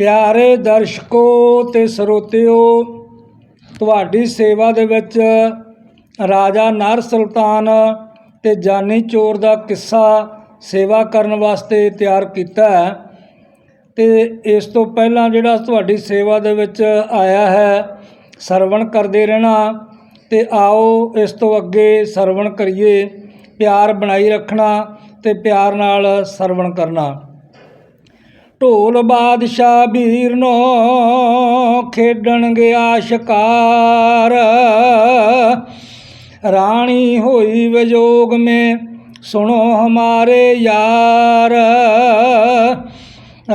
ਪਿਆਰੇ ਦਰਸ਼ਕੋ ਤੇ ਸਰੋਤਿਓ, ਤੁਹਾਡੀ ਸੇਵਾ ਦੇ ਵਿੱਚ ਰਾਜਾ ਨਰ ਸੁਲਤਾਨ ਤੇ ਜਾਨੀ ਚੋਰ ਦਾ ਕਿੱਸਾ ਸੇਵਾ ਕਰਨ ਵਾਸਤੇ ਤਿਆਰ ਕੀਤਾ ਹੈ ਤੇ ਇਸ ਤੋਂ ਪਹਿਲਾਂ ਜਿਹੜਾ ਤੁਹਾਡੀ ਸੇਵਾ ਦੇ ਵਿੱਚ ਆਇਆ ਹੈ, ਸਰਵਣ ਕਰਦੇ ਰਹਿਣਾ ਤੇ ਆਓ ਇਸ ਤੋਂ ਅੱਗੇ ਸਰਵਣ ਕਰੀਏ, ਪਿਆਰ ਬਣਾਈ ਰੱਖਣਾ ਤੇ ਪਿਆਰ ਨਾਲ ਸਰਵਣ ਕਰਨਾ। ਢੋਲ ਬਾਦਸ਼ਾਹ ਵੀਰ ਨੋ ਖੇਡਣ ਗਿਆ ਸ਼ਿਕਾਰ ਰਾਣੀ ਹੋਈ ਵਿਜੋਗ ਮੇ, ਸੁਣੋ ਹਮਾਰੇ ਯਾਰ।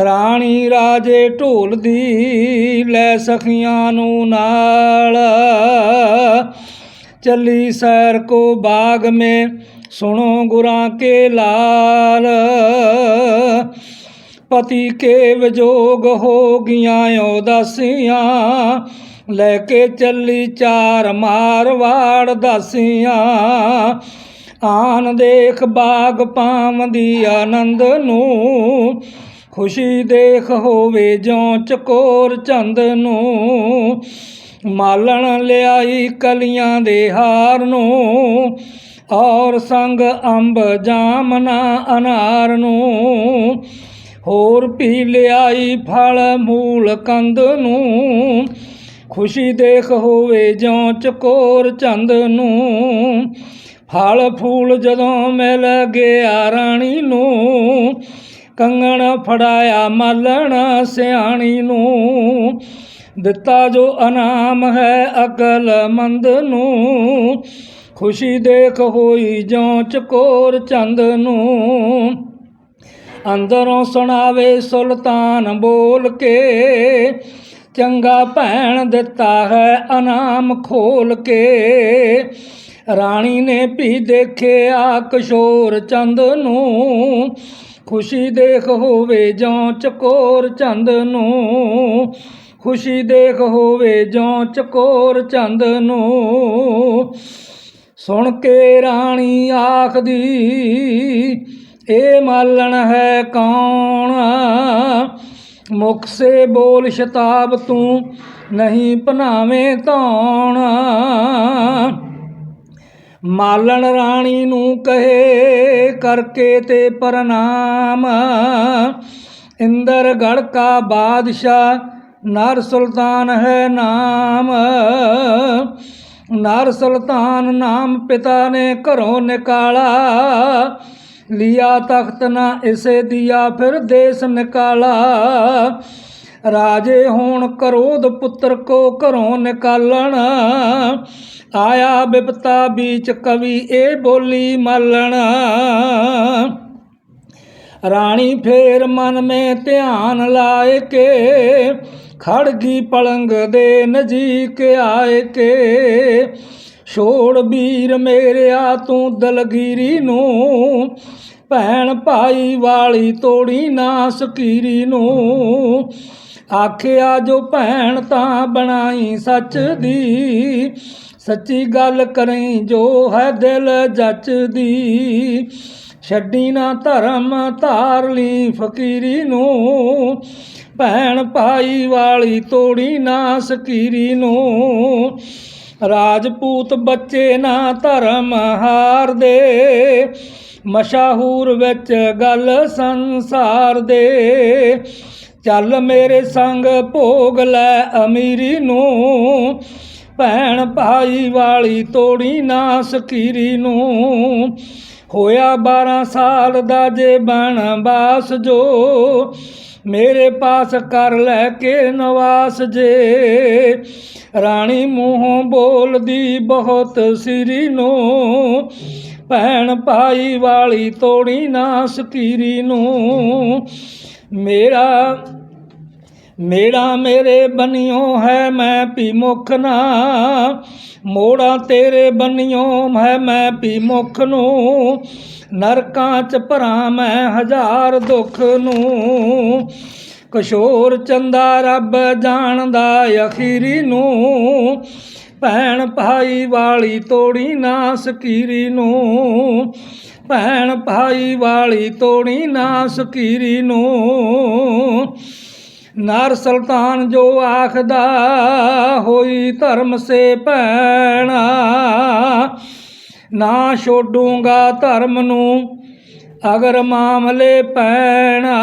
ਰਾਣੀ ਰਾਜੇ ਢੋਲ ਦੀ ਲੈ ਸਖੀਆਂ ਨੂੰ ਨਾਲ। ਚੱਲੀ ਸੈਰ ਕੋ ਬਾਗ ਮੇ, ਸੁਣੋ ਗੁਰਾਂ ਕੇ ਲਾਲ। ਪਤੀ ਕੇ ਵਿਜੋਗ ਹੋ ਗਈਆਂ ਉਦਾਸੀਆਂ, ਲੈ ਕੇ ਚੱਲੀ ਚਾਰ ਮਾਰਵਾੜ ਦਾਸੀਆਂ। ਆਨ ਦੇਖ ਬਾਗ ਪਾਵੰਦੀ ਆਨੰਦ ਨੂੰ, ਖੁਸ਼ੀ ਦੇਖ ਹੋਵੇ ਜਿਉ ਚਕੋਰ ਚੰਦ ਨੂੰ। ਮਾਲਣ ਲਿਆਈ ਕਲੀਆਂ ਦੇ ਹਾਰ ਨੂੰ, ਔਰ ਸੰਗ ਅੰਬ ਜਾਮਨਾ ਅਨਾਰ ਨੂੰ। ਹੋਰ ਪੀ ਲਿਆਈ ਫਲ ਮੂਲ ਕੰਦ ਨੂੰ। ਖੁਸ਼ੀ ਦੇਖ ਹੋਵੇ ਜਿਉ ਚਕੋਰ ਚੰਦ ਨੂੰ। ਫਲ ਫੂਲ ਜਦੋਂ ਮਿਲ ਗਿਆ ਰਾਣੀ ਨੂੰ। ਕੰਗਣ ਫੜਾਇਆ ਮਾਲਣ ਸਿਆਣੀ ਨੂੰ। ਦਿੱਤਾ ਜੋ ਇਨਾਮ ਹੈ ਅਕਲ ਮੰਦ ਨੂੰ। ਖੁਸ਼ੀ ਦੇਖ ਹੋਈ ਜਿਉ ਚਕੋਰ ਚੰਦ ਨੂੰ। ਅੰਦਰੋਂ ਸੁਣਾਵੇ ਸੁਲਤਾਨ ਬੋਲ ਕੇ, ਚੰਗਾ ਭੈਣ ਦਿੱਤਾ ਹੈ ਇਨਾਮ ਖੋਲ ਕੇ। ਰਾਣੀ ਨੇ ਵੀ ਦੇਖਿਆ ਕਿਸ਼ੋਰ ਚੰਦ ਨੂੰ, ਖੁਸ਼ੀ ਦੇਖ ਹੋਵੇ ਜੋ ਚਕੋਰ ਚੰਦ ਨੂੰ। ਖੁਸ਼ੀ ਦੇਖ ਹੋਵੇ ਜੋ ਚਕੋਰ ਚੰਦ ਨੂੰ। ਸੁਣ ਕੇ ਰਾਣੀ ਆਖਦੀ ਇਹ ਮਾਲਣ ਹੈ ਕੌਣ? ਮੁਖ ਸੇ ਬੋਲ ਸ਼ਤਾਬ ਤੂੰ ਨਹੀਂ ਪਨਾਵੇਂ ਧੌਣ। ਮਾਲਣ ਰਾਣੀ ਨੂੰ ਕਹੇ ਕਰਕੇ ਤੇ ਪ੍ਰਣਾਮ। ਇੰਦਰ ਗੜ ਕਾ ਬਾਦਸ਼ਾਹ, ਨਾਰ ਸੁਲਤਾਨ ਹੈ ਨਾਮ। ਨਾਰ ਸੁਲਤਾਨ ਨਾਮ ਪਿਤਾ ਨੇ ਘਰੋਂ ਨਿਕਾਲਾ। ਲਿਆ ਤਖਤ ਨਾ ਇਸੇ ਦਿਆ, ਫਿਰ ਦੇਸ ਨਿਕਾਲਾ। ਰਾਜੇ ਹੋਣ ਕਰੋਧ ਪੁੱਤਰ ਕੋ ਘਰੋਂ ਨਿਕਾਲਣ। ਆਇਆ ਬਿਪਤਾ ਵਿੱਚ ਕਵੀ ਇਹ ਬੋਲੀ ਮਾਲਣ। ਰਾਣੀ ਫੇਰ ਮਨ ਮੇ ਧਿਆਨ ਲਾਏ ਕੇ, ਖੜਗੀ ਪਲੰਗ ਦੇ ਨਜੀਕ ਆਏ ਕੇ। ਛੋੜ ਵੀਰ ਮੇਰਿਆ ਤੂੰ ਦਲਗੀਰੀ ਨੂੰ, ਭੈਣ ਭਾਈ ਵਾਲੀ ਤੋੜੀ ਨਾ ਸਕੀਰੀ ਨੂੰ। ਆਖਿਆ ਜੋ ਭੈਣ ਤਾਂ ਬਣਾਈ ਸੱਚ ਦੀ, ਸੱਚੀ ਗੱਲ ਕਰੀ ਜੋ ਹੈ ਦਿਲ ਜੱਚਦੀ ਛੱਡੀ ਨਾ ਧਰਮ ਧਾਰ ਲਈ ਫਕੀਰੀ ਨੂੰ, ਭੈਣ ਭਾਈ ਵਾਲੀ ਤੋੜੀ ਨਾ ਸਕੀਰੀ ਨੂੰ। ਰਾਜਪੂਤ ਬੱਚੇ ਨਾ ਧਰਮ ਹਾਰ ਦੇ ਮਸ਼ਹੂਰ ਵਿੱਚ ਗੱਲ ਸੰਸਾਰ ਦੇ। ਚੱਲ ਮੇਰੇ ਸੰਗ ਭੋਗ ਲੈ ਅਮੀਰੀ ਨੂੰ, ਭੈਣ ਭਾਈ ਵਾਲੀ ਤੋੜੀ ਨਾ ਸਕੀਰੀ ਨੂੰ। ਹੋਇਆ 12 ਸਾਲ ਦਾ ਜੇ ਬਣ ਬਾਸ ਜੋ ਮੇਰੇ ਪਾਸ ਕਰ ਲੈ ਕੇ ਨਵਾਸ ਜੇ। ਰਾਣੀ ਮੂੰਹੋਂ ਬੋਲਦੀ ਬਹੁਤ ਸਿਰੀ ਨੂੰ, ਭੈਣ ਭਾਈ ਵਾਲੀ ਤੋੜੀ ਨਾ ਸਕੀਰੀ ਨੂੰ। ਮੇਰਾ ਮੇੜਾ ਮੇਰੇ ਬਨਿਓ ਹੈ ਮੈਂ ਪੀ ਮੁਖ ਨਾ, ਮੋੜਾ ਤੇਰੇ ਬਨਿਓ ਹੈ ਮੈਂ ਪੀ ਮੁਖ ਨੂੰ। ਨਰਕਾਂ ਚ ਭਰਾ ਮੈਂ ਹਜ਼ਾਰ ਦੁੱਖ ਨੂੰ। ਕਿਸ਼ੋਰ ਚੰਦਾ ਰੱਬ ਜਾਣਦਾ ਅਖੀਰੀ ਨੂੰ। ਭੈਣ ਭਾਈ ਵਾਲੀ ਤੋੜੀ ਨਾ ਸਕੀਰੀ ਨੂੰ। ਭੈਣ ਭਾਈ ਵਾਲੀ ਤੋੜੀ ਨਾ ਸਕੀਰੀ ਨੂੰ। ਨਰ ਸੁਲਤਾਨ ਜੋ ਆਖਦਾ, ਹੋਈ ਧਰਮ ਸੇ ਭੈਣਾ। ਨਾ ਛੋਡੂੰਗਾ ਧਰਮ ਨੂੰ ਅਗਰ ਮਾਮਲੇ ਪੈਣਾ।